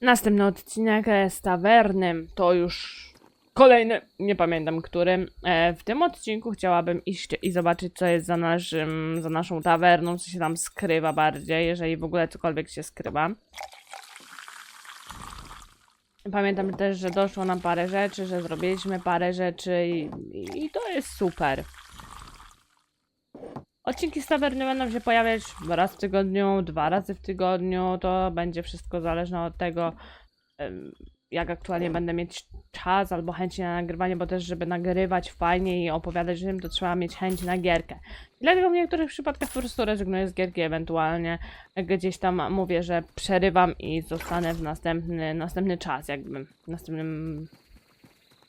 Następny odcinek e, z tawernem to już kolejny, nie pamiętam którym. E, w tym odcinku chciałabym iść i zobaczyć, co jest za, naszym, za naszą tawerną, co się tam skrywa bardziej, jeżeli w ogóle cokolwiek się skrywa. Pamiętam też, że doszło nam parę rzeczy, że zrobiliśmy parę rzeczy i, i, i to jest super. Odcinki z tawerny będą się pojawiać raz w tygodniu, dwa razy w tygodniu. To będzie wszystko zależne od tego, jak aktualnie będę mieć czas albo chęci na nagrywanie, bo też, żeby nagrywać fajnie i opowiadać o tym, to trzeba mieć chęć na gierkę. Dlatego w niektórych przypadkach po prostu rezygnuję z gierki, ewentualnie gdzieś tam mówię, że przerywam i zostanę w następny, następny czas, jakby w następnym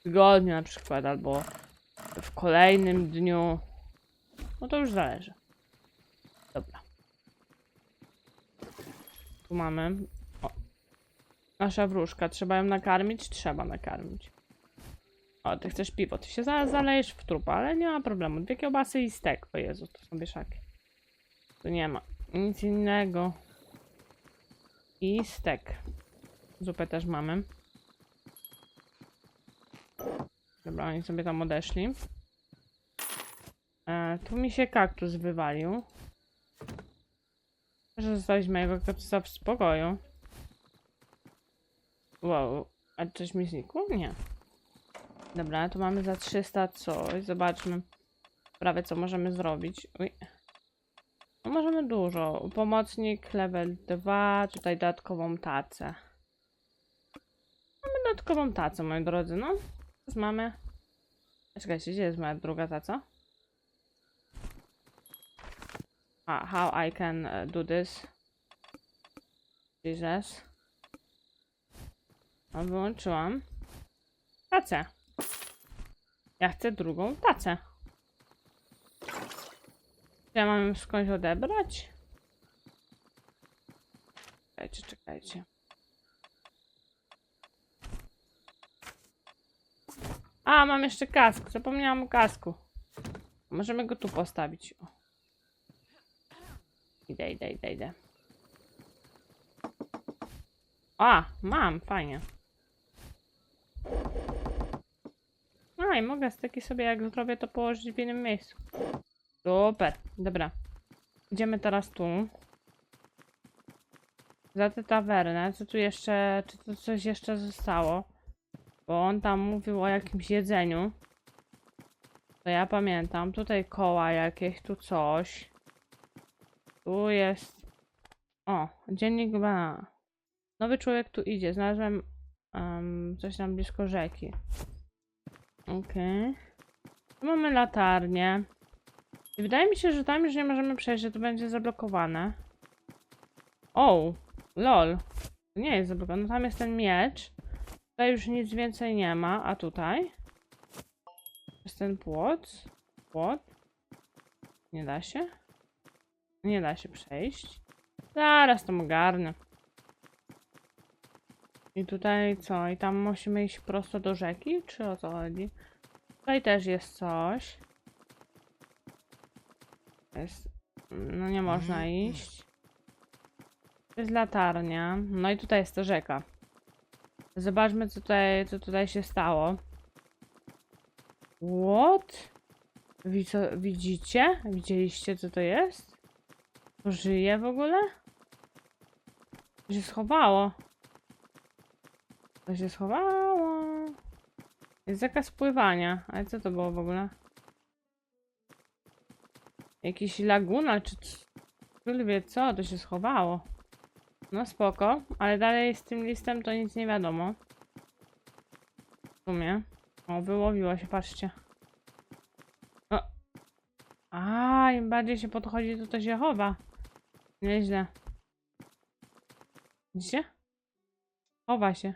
tygodniu na przykład, albo w kolejnym dniu. No to już zależy. Dobra. Tu mamy. O. Nasza wróżka. Trzeba ją nakarmić? Trzeba nakarmić. O, ty chcesz piwo. Ty się zaraz zalejesz w trupa, ale nie ma problemu. Dwie kiełbasy i stek. O Jezu, to są wieszaki. Tu nie ma. Nic innego. I stek. Zupę też mamy. Dobra, oni sobie tam odeszli. E, tu mi się kaktus wywalił. Może zostawić mojego kaktusa w spokoju. Wow, a coś mi znikło? Nie. Dobra, tu mamy za 300 coś. Zobaczmy prawie co możemy zrobić. Uj. No możemy dużo. Pomocnik level 2, tutaj dodatkową tacę. Mamy dodatkową tacę, moi drodzy, no. Teraz mamy... Czekajcie, gdzie jest moja druga taca? Ah, how I can uh, do this. Jesus. No, wyłączyłam. Tacę. Ja chcę drugą tacę. Czy Ja mam skądś odebrać? Czekajcie, czekajcie. A, mam jeszcze kask. Zapomniałam o kasku. Możemy go tu postawić. O. Idę, idę, idę, idę. A, mam, fajnie. A, i mogę steki sobie, jak zrobię, to położyć w innym miejscu. Super, dobra. Idziemy teraz tu. Za tę tawernę. Co tu jeszcze, czy tu coś jeszcze zostało? Bo on tam mówił o jakimś jedzeniu. To ja pamiętam. Tutaj koła jakieś, tu coś. Tu jest. O, dziennik banana. Nowy człowiek tu idzie. Znalazłem em, coś tam blisko rzeki. Okej. Tu mamy latarnię. I wydaje mi się, że tam już nie możemy przejść, że to będzie zablokowane. O, lol. To nie jest zablokowane. No tam jest ten miecz. Tutaj już nic więcej nie ma. A tutaj? Jest ten płot. Płot. Nie da się? Nie da się przejść. Zaraz to ogarnę. I tutaj co? I tam musimy iść prosto do rzeki? Czy o co chodzi? Tutaj też jest coś. Jest... No nie można iść. To jest latarnia. No i tutaj jest ta rzeka. Zobaczmy co tutaj, co tutaj się stało. What? Widzicie? Widzieliście co to jest? Żyje w ogóle? To się schowało. To się schowało. Jest zakaz pływania. Ale co to było w ogóle? Jakiś laguna czy wie co? To się schowało. No spoko, ale dalej z tym listem to nic nie wiadomo. W sumie. O, wyłowiło się, patrzcie. O. A, im bardziej się podchodzi, to to się chowa. Nieźle. Widzicie? Chowa się.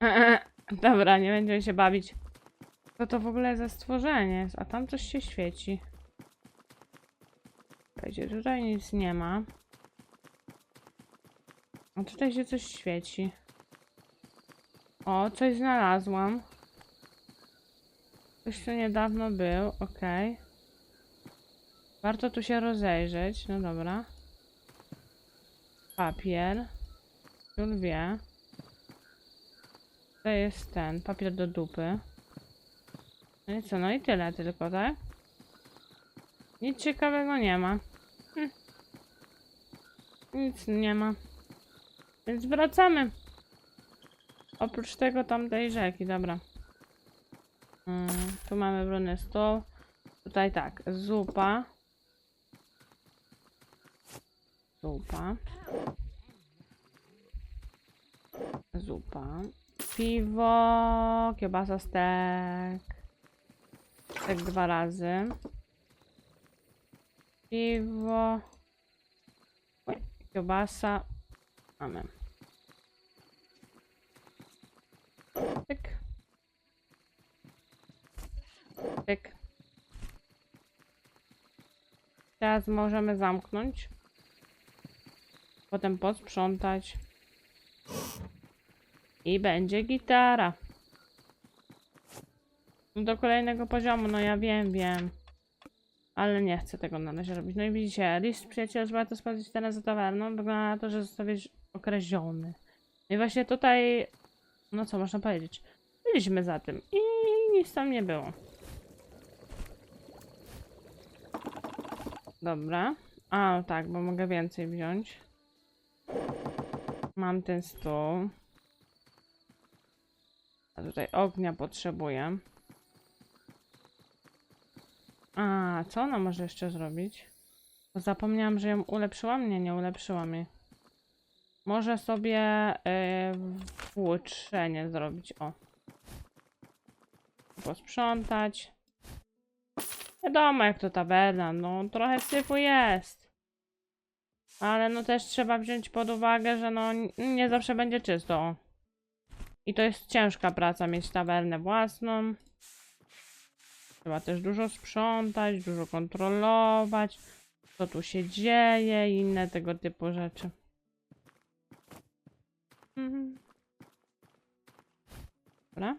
Dobra, nie będziemy się bawić. Co to w ogóle za stworzenie jest? A tam coś się świeci. Słuchajcie, tutaj nic nie ma. A tutaj się coś świeci. O, coś znalazłam. Ktoś tu niedawno był, okej. Warto tu się rozejrzeć, no dobra. papier. Już wie. To jest ten, papier do dupy. No i co, no i tyle tylko, tak? Nic ciekawego nie ma. Hm. Nic nie ma. Więc wracamy. Oprócz tego tamtej rzeki, dobra. Mm, tu mamy brudny stół. Tutaj tak, zupa. Zupa. Zupa. Piwo, kiełbasa, stek. Stek dwa razy. Piwo. Oj, kiełbasa. Mamy. Tyk. Tyk. Teraz możemy zamknąć. Potem posprzątać. I będzie gitara. Do kolejnego poziomu, no ja wiem, wiem. Ale nie chcę tego na razie robić. No i widzicie, list przyjaciela warto sprawdzić teraz za tawerną. Wygląda na to, że zostawić określony. No i właśnie tutaj, no co można powiedzieć, byliśmy za tym i nic tam nie było. Dobra. A, tak, bo mogę więcej wziąć. Mam ten stół. A tutaj ognia potrzebuję. A, co ona może jeszcze zrobić? Zapomniałam, że ją ulepszyłam? Nie, nie ulepszyłam jej. Może sobie yy, włóczenie zrobić, o. Posprzątać. Wiadomo, jak to taberna, no trochę syfu jest. Ale no też trzeba wziąć pod uwagę, że no nie zawsze będzie czysto. I to jest ciężka praca mieć tawernę własną. Trzeba też dużo sprzątać, dużo kontrolować, co tu się dzieje i inne tego typu rzeczy. Mhm. Dobra.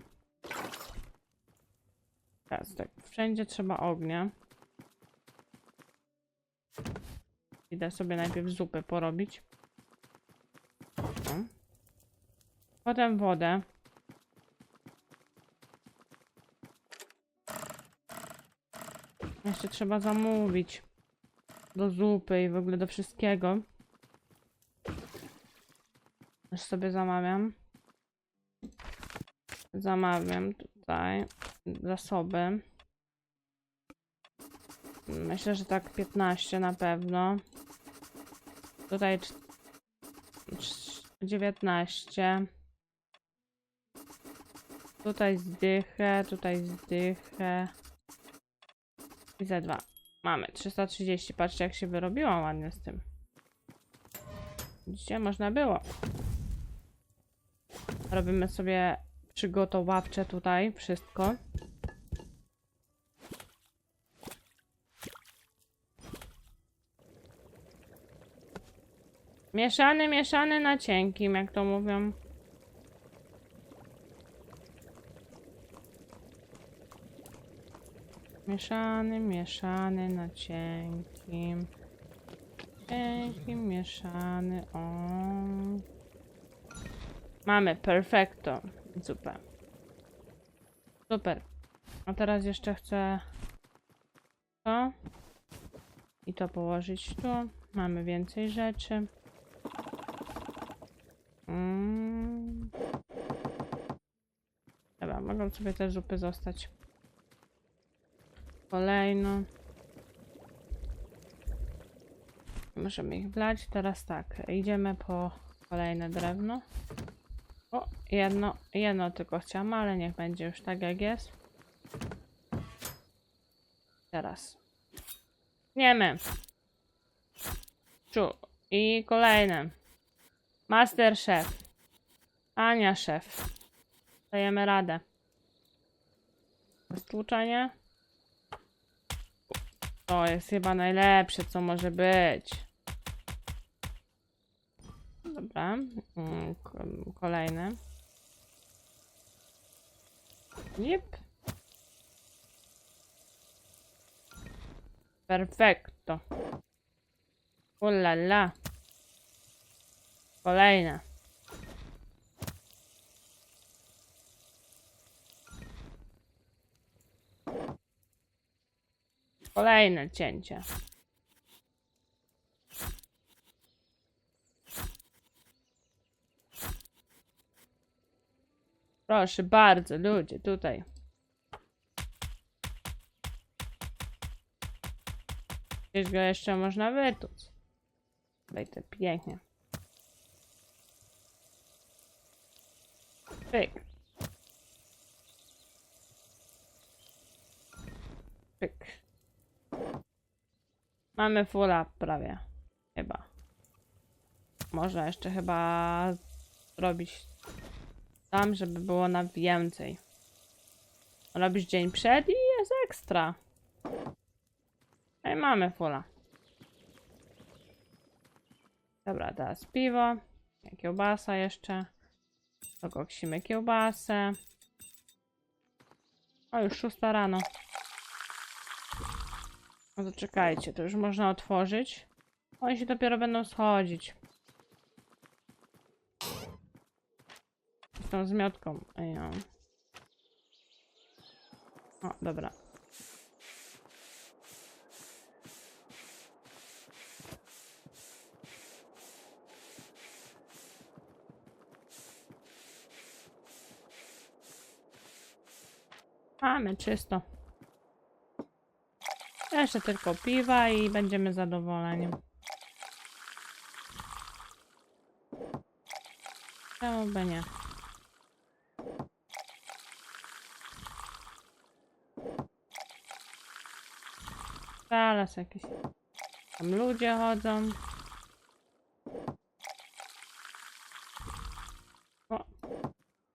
Teraz tak, wszędzie trzeba ognia. Idę sobie najpierw zupę porobić. Potem wodę. Jeszcze trzeba zamówić. Do zupy i w ogóle do wszystkiego. Już sobie zamawiam. Zamawiam tutaj zasoby. Myślę, że tak 15 na pewno. Tutaj cz- cz- 19. Tutaj zdychę, tutaj zdychę. I za dwa. Mamy 330. Patrzcie, jak się wyrobiłam ładnie z tym. Widzicie, można było. Robimy sobie przygotowawcze tutaj wszystko. Mieszany, mieszany na cienkim, jak to mówią. Mieszany, mieszany na cienkim. Cienkim, mieszany, o. Mamy, perfekto. Super. Super. A teraz jeszcze chcę to. I to położyć tu. Mamy więcej rzeczy. Mm. Dobra, mogą sobie te zupy zostać. Kolejno. Możemy ich wlać. Teraz tak, idziemy po kolejne drewno. O, jedno, jedno tylko chciałam, ale niech będzie już tak jak jest. Teraz. Wiemy. Czu. I kolejne. Master szef. Ania szef. Dajemy radę. Stłuczenie. To jest chyba najlepsze, co może być. Dobra. Mm, ko- Kolejny. Jep. Perfekto. Ulala. Kolejne. Kolejne cięcie. Proszę bardzo, ludzie, tutaj. Gdzieś go jeszcze można wytuc. Tutaj to pięknie. Pyk. Pyk. Mamy fulla prawie. Chyba. Można jeszcze chyba zrobić tam, żeby było na więcej. Robisz dzień przed i jest ekstra. No i mamy fulla. Dobra, teraz piwo. Kiełbasa jeszcze. Dokoksimy kiełbasę. O, już szósta rano. No to czekajcie, to już można otworzyć. Oni się dopiero będą schodzić. Z tą zmiotką. Ej, no. O, dobra. Mamy czysto. Jeszcze tylko piwa i będziemy zadowoleni. Czemu by nie? Zaraz jakieś tam ludzie chodzą. O.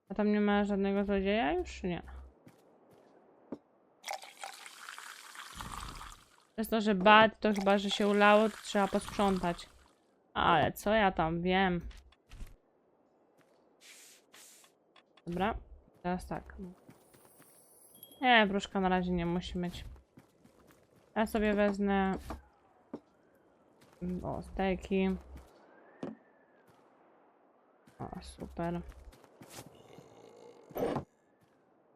A tam nie ma żadnego złodzieja już? Nie. Przez to, że bad, to chyba, że się ulało, to trzeba posprzątać. Ale co ja tam wiem? Dobra, teraz tak. Nie, wróżka na razie nie musi mieć. Ja sobie wezmę... O, steki. O, super.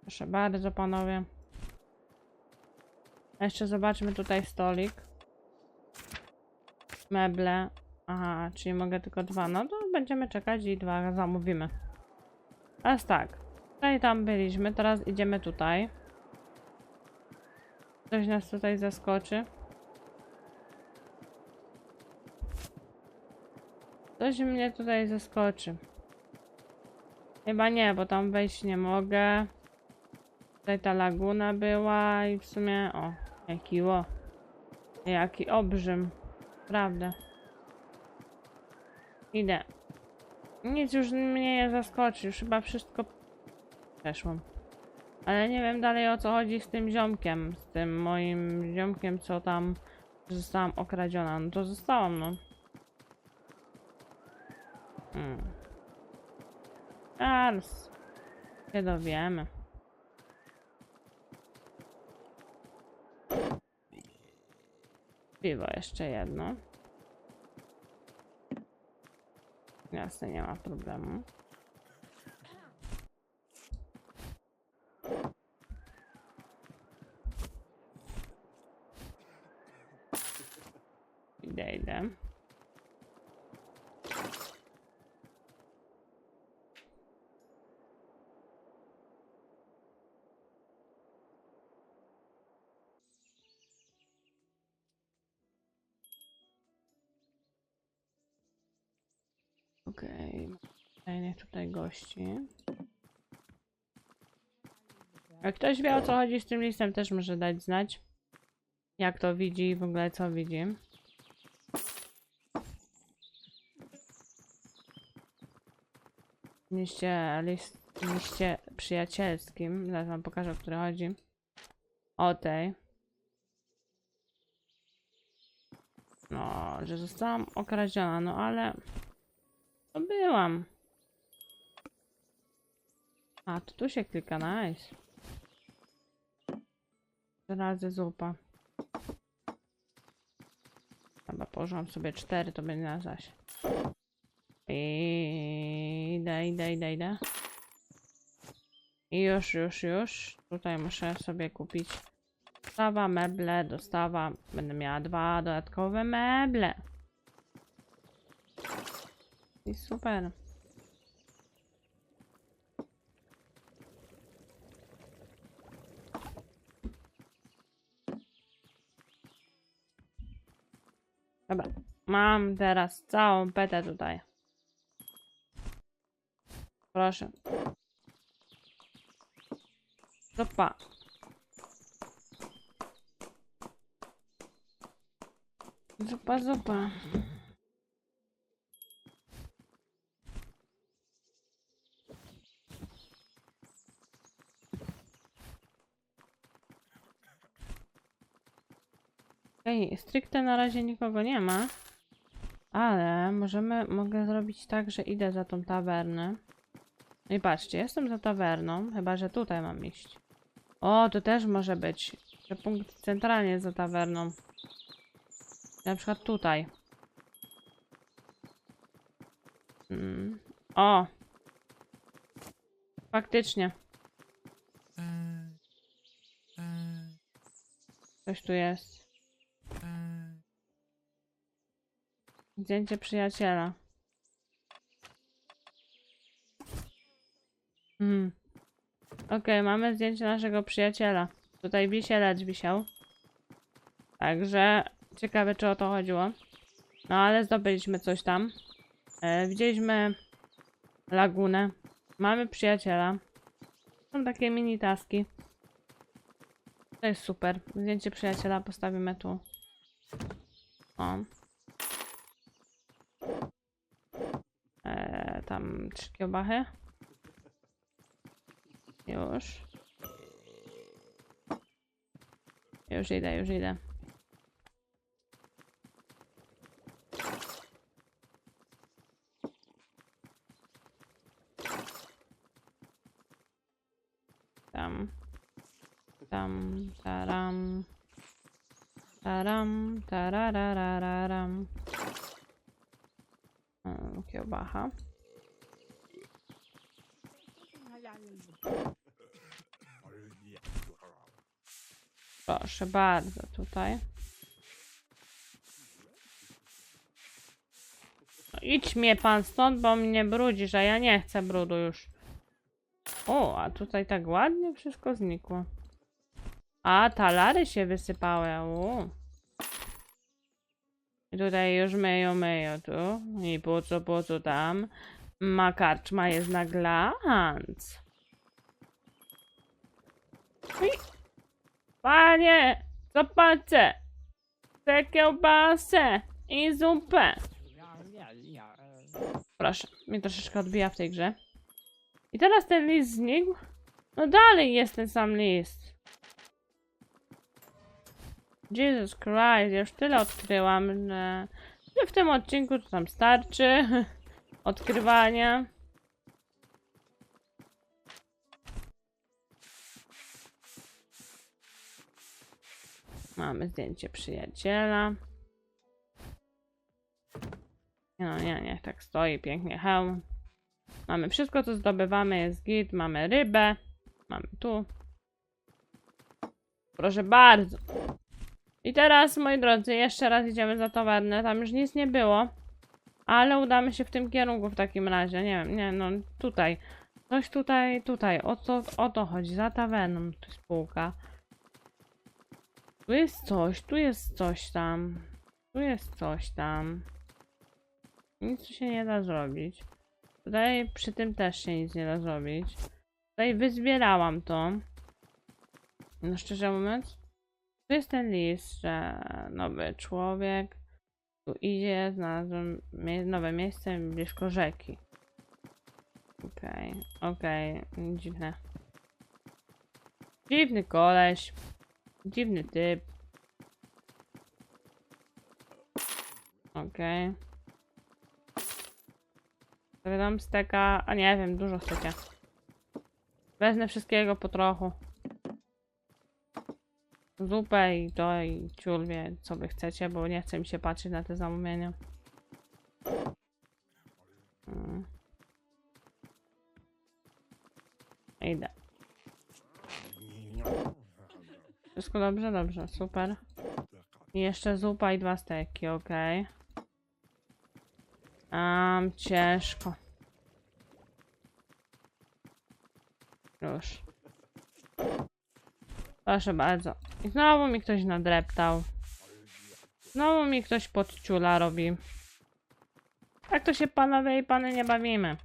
Proszę bardzo, panowie. Jeszcze zobaczmy tutaj stolik. Meble. Aha, czyli mogę tylko dwa. No to będziemy czekać i dwa zamówimy. Teraz tak. Tutaj tam byliśmy, teraz idziemy tutaj. Coś nas tutaj zaskoczy. Coś mnie tutaj zaskoczy. Chyba nie, bo tam wejść nie mogę. Tutaj ta laguna była i w sumie... O, jaki ło. Jaki obrzym. Prawda. Idę. Nic już mnie nie zaskoczy. Już chyba wszystko przeszłam. Ale nie wiem dalej o co chodzi z tym ziomkiem. Z tym moim ziomkiem, co tam zostałam okradziona. No to zostałam, no. Hmm. Zaraz. Się dowiemy. Piwo jeszcze jedno. Jasne, nie ma problemu. Idę, idę. Okej. Kolejnych tutaj gości. Jak ktoś wie o co chodzi z tym listem, też może dać znać. Jak to widzi i w ogóle co widzi. Liście, list, liście przyjacielskim. Zaraz wam pokażę, o który chodzi. O tej. No, że zostałam okradziona, no ale... To byłam. A, to tu się klika, nice. Razy zupa. Chyba położyłam sobie cztery, to będzie na zaś. Idę, idę, idę, idę. I już, już, już. Tutaj muszę sobie kupić dostawa, meble, dostawa. Będę miała dwa dodatkowe meble. I super. Dobra, mam teraz całą petę tutaj. Proszę. Zupa. Zupa, zupa. Okej, stricte na razie nikogo nie ma. Ale możemy, mogę zrobić tak, że idę za tą tawernę. No i patrzcie, jestem za tawerną, chyba że tutaj mam iść. O, to też może być. Że punkt centralnie za tawerną. Na przykład tutaj. Mm. O! Faktycznie. Coś tu jest. Zdjęcie przyjaciela. Hmm. Okej, mamy zdjęcie naszego przyjaciela. Tutaj wisielec wisiał. Także ciekawe, czy o to chodziło. No ale zdobyliśmy coś tam. E, widzieliśmy lagunę. Mamy przyjaciela. Są takie mini taski. To jest super. Zdjęcie przyjaciela postawimy tu. O. tam trzy kiełbachy. Już. Już idę, już idę. Tam. Tam, taram. Taram, tararararam. Kiełbacha. Proszę bardzo, tutaj. No idź mnie pan stąd, bo mnie brudzisz, a ja nie chcę brudu już. O, a tutaj tak ładnie wszystko znikło. A, talary się wysypały. O. I tutaj już myją, myją tu. I po co, po co tam? Ma karczma jest na glans. Panie, chce? Chcę kiełbasę i zupę. Proszę, mnie troszeczkę odbija w tej grze. I teraz ten list znikł? No dalej jest ten sam list. Jesus Christ, już tyle odkryłam, że w tym odcinku to tam starczy odkrywania. Mamy zdjęcie przyjaciela. Nie No nie, niech tak stoi, pięknie hełm. Mamy wszystko, co zdobywamy, jest git. Mamy rybę. Mamy tu. Proszę bardzo. I teraz, moi drodzy, jeszcze raz idziemy za tawernę. Tam już nic nie było. Ale udamy się w tym kierunku w takim razie. Nie wiem, nie, no tutaj. Coś tutaj, tutaj. O to, o to chodzi. Za tawerną. Tu jest półka. Tu jest coś, tu jest coś tam. Tu jest coś tam. Nic tu się nie da zrobić. Tutaj przy tym też się nic nie da zrobić. Tutaj wyzbierałam to. No szczerze mówiąc. Tu jest ten list, że nowy człowiek tu idzie, znalazłem mie nowe miejsce blisko rzeki. Okej, okay, okej, okay. dziwne. Dziwny koleś. Dziwny typ. Okej. Okay. Wydam steka, a nie wiem, dużo steka. Wezmę wszystkiego po trochu. Zupę i to i ciulwie, co wy chcecie, bo nie chcę mi się patrzeć na te zamówienia. Hmm. Idę. Wszystko dobrze? Dobrze, super. I jeszcze zupa i dwa steki, okej. Um, ciężko. Już. Proszę bardzo. I znowu mi ktoś nadreptał. Znowu mi ktoś podciula robi. Tak to się panowie i pany nie bawimy.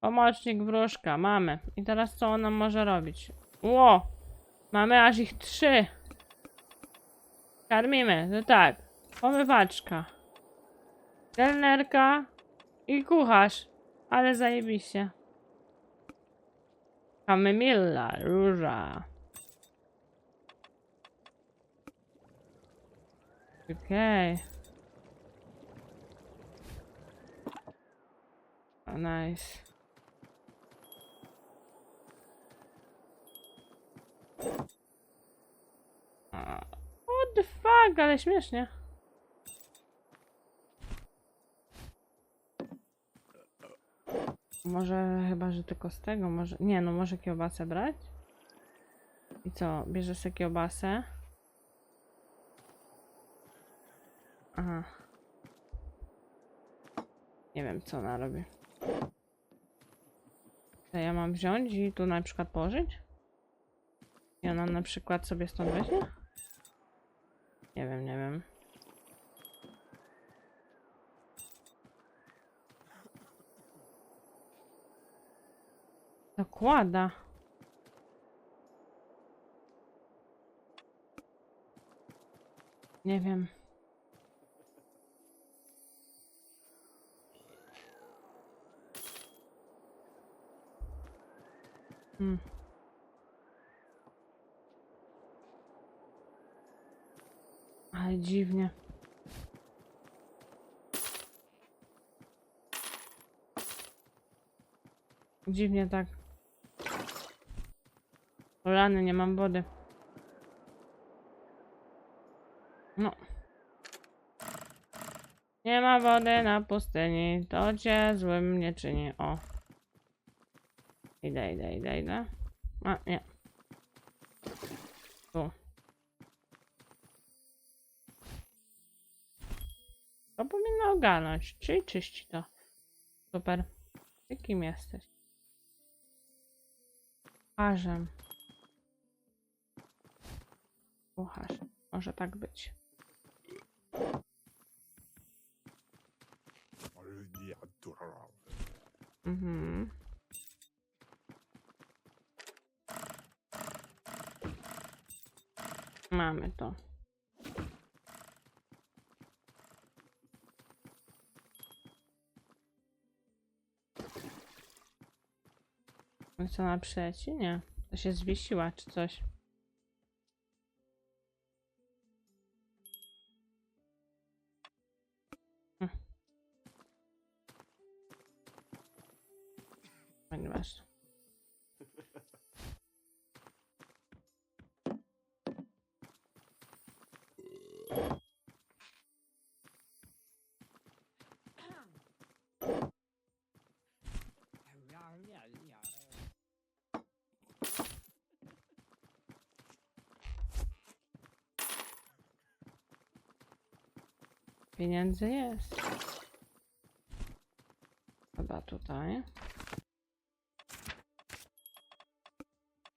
Pomocnik wróżka, mamy. I teraz co ona może robić? Ło! Mamy aż ich trzy. Karmimy, no tak. Pomywaczka. Kelnerka i kucharz. Ale zajebiście. Kamemilla, róża. Okej. O, nice. A, What fuck, ale śmiesznie. Może chyba, że tylko z tego, może... Nie, no może kiełbasę brać? I co, bierze sobie kiełbasę? Aha. Nie wiem, co ona robi. To ja mam wziąć i tu na przykład położyć? I ona na przykład sobie stąd weźmie? Nie wiem, nie wiem. Dokłada. Nie wiem. Hmm. Ale dziwnie. Dziwnie tak. O Rany, nie mam wody. No. Nie ma wody na pustyni. To cię złym nie czyni. O. Idę, idę, idę, idę. A, nie. Tu. Powinno ogarnąć. Czyli czyści to. Super. Ty kim jesteś? Kucharzem. Kucharz. Może tak być. Mhm. Mamy to. Co ona przyleci? Nie. To się zwiesiła czy coś. Hm. Ponieważ. Pieniędzy jest. Chyba tutaj.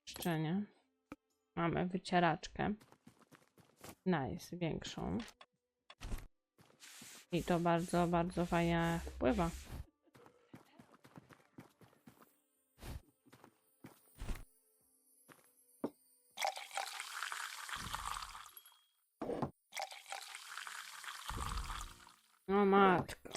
Szczenie. Mamy wycieraczkę. Nice, większą. I to bardzo, bardzo fajnie wpływa. O matko.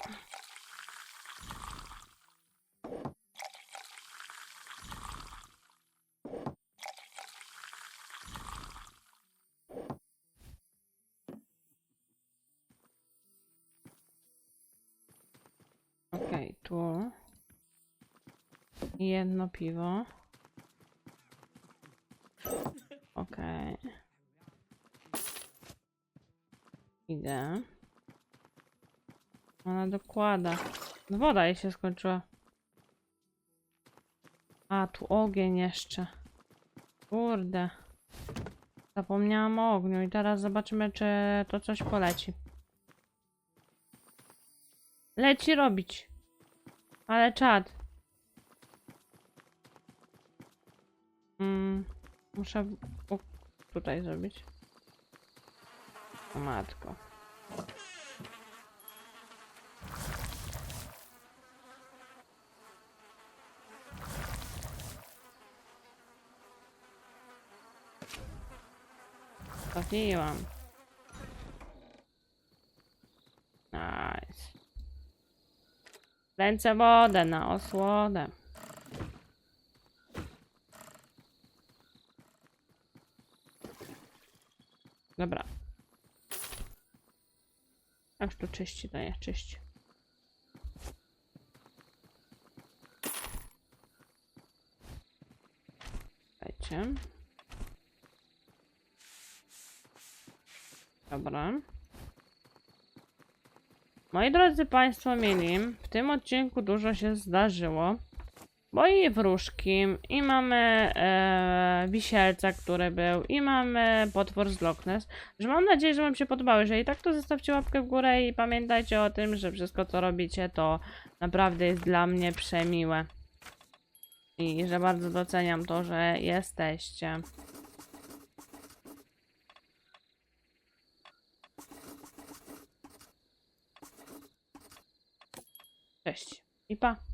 Okej, tu. Jedno piwo. Okej. Idę. Ona dokłada. No woda jej się skończyła. A, tu ogień jeszcze. Kurde. Zapomniałam o ogniu i teraz zobaczymy, czy to coś poleci. Leci robić. Ale czad. Mm, muszę tutaj zrobić. O matko. Trafiłam. Nice. Ręce wodę na osłodę. Dobra. Aż tu czyści, to nie czyści. Dajcie. Dobra. Moi drodzy Państwo mieli, w tym odcinku dużo się zdarzyło. Bo i wróżki, i mamy e, wisielca, który był, i mamy potwór z Loch Ness. Że mam nadzieję, że Wam się podobało. Jeżeli tak, to zostawcie łapkę w górę i pamiętajcie o tym, że wszystko co robicie to naprawdę jest dla mnie przemiłe. I że bardzo doceniam to, że jesteście. Cześć i pa.